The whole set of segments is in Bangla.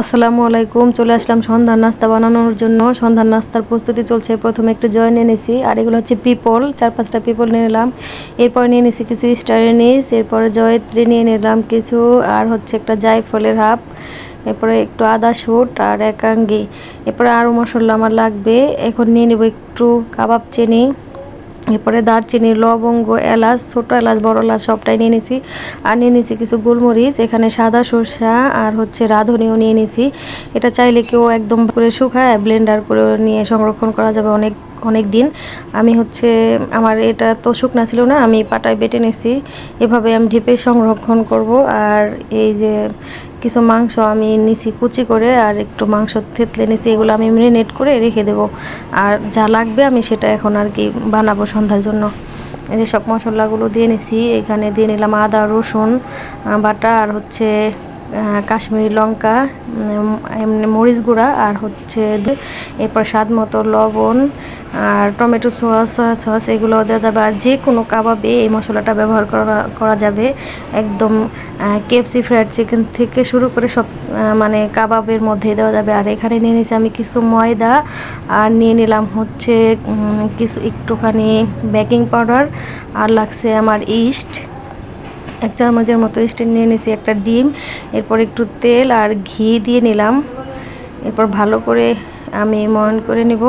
আসসালামু আলাইকুম, চলে আসলাম সন্ধ্যার নাস্তা বানানোর জন্য। সন্ধ্যার নাস্তার প্রস্তুতি চলছে। প্রথমে একটু জয় নিয়ে নিয়েছি আর এগুলো হচ্ছে পিপল। চার পাঁচটা পিপল নিয়ে নিলাম। এরপর নিয়ে নিয়েছি কিছু স্টার নিস এরপরে জয়ত্রী নিয়ে নিলাম কিছু, আর হচ্ছে একটা জায়ফলের হাফ, এরপরে একটু আদা শুট আর একাঙ্গি এরপরে আরও মশলা আমার লাগবে। এখন নিয়ে নেব একটু কাবাব চিনি। এরপরে দারচিনি, লবঙ্গ, এলাচ, ছোটো এলাচ, বড় এলাচ সবটাই নিয়ে নিয়েছি আর নিয়ে নিয়েছি কিছু গোলমরিচ, এখানে সাদা সর্ষা আর হচ্ছে রাঁধুনিও নিয়ে নিয়েছি এটা চাইলে কেউ একদম করে শুকায় ব্লেন্ডার করে নিয়ে সংরক্ষণ করা যাবে অনেক অনেক দিন। আমি হচ্ছে, আমার এটা তো শুকনা ছিল না, আমি পাটায় বেটে নিয়েছি এভাবে আমি ঢেপে সংরক্ষণ করব। আর এই যে কিছু মাংস আমি নিছি কুচি করে আর একটু মাংস থেতলে নিছি, এগুলো আমি মেরিনেট করে রেখে দেবো। আর যা লাগবে আমি সেটা এখন আর কি বানাবো সন্ধ্যার জন্য। এই যে সব মশলাগুলো দিয়ে নিছি, এখানে দিয়ে নিলাম আদা, রসুন বাটা আর হচ্ছে কাশ্মীরি লঙ্কা এমনি মরিচ গুঁড়া আর হচ্ছে এরপর স্বাদ মতো লবণ আর টমেটো সস সস, এগুলো দেওয়া যাবে। আর যে কোনো কাবাবে এই মশলাটা ব্যবহার করা করা যাবে। একদম কেএফসি ফ্রাইড চিকেন থেকে শুরু করে সব মানে কাবাবের মধ্যে দেওয়া যাবে। আর এখানে নিয়ে নিয়েছি আমি কিছু ময়দা আর নিয়ে নিলাম হচ্ছে কিছু একটুখানি বেকিং পাউডার আর লাগছে আমার ইস্ট এক চামচের মতো স্টিল নিয়ে নিয়েছি, একটা ডিম, এরপর একটু তেল আর ঘি দিয়ে নিলাম। এরপর ভালো করে আমি ময়ন করে নিব।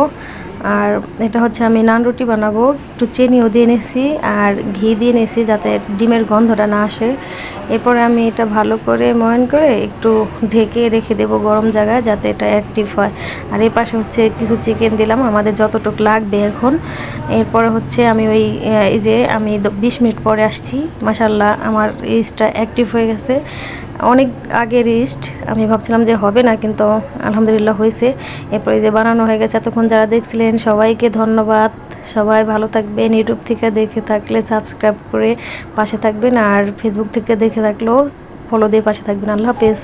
আর এটা হচ্ছে আমি নান রুটি বানাবো। একটু চিনিও দিয়ে নিয়েছি আর ঘি দিয়ে নিয়েছি যাতে ডিমের গন্ধটা না আসে। এরপরে আমি এটা ভালো করে ময়ন করে একটু ঢেকে রেখে দেবো গরম জায়গায় যাতে এটা অ্যাক্টিভ হয়। আর এই পাশে হচ্ছে কিছু চিকেন দিলাম, আমাদের যতটুকু লাগবে এখন। এরপরে হচ্ছে আমি ওই এই যে আমি বিশ মিনিট পরে আসছি। মাসাল্লাহ আমার ইস্টটা অ্যাক্টিভ হয়ে গেছে। অনেক আগে রিস্ট আমি ভাবছিলাম যে হবে না, কিন্তু আলহামদুলিল্লাহ হয়েছে। এরপরে যে বানানো হয়ে গেছে, এতক্ষণ যারা দেখছিলেন, সবাইকে ধন্যবাদ। সবাই ভালো থাকবেন, ইউটিউব থেকে দেখে থাকলে সাবস্ক্রাইব করে পাশে থাকবেন, আর ফেসবুক থেকে দেখে থাকলেও ফলো দিয়ে পাশে থাকবেন। আল্লাহ হাফেজ।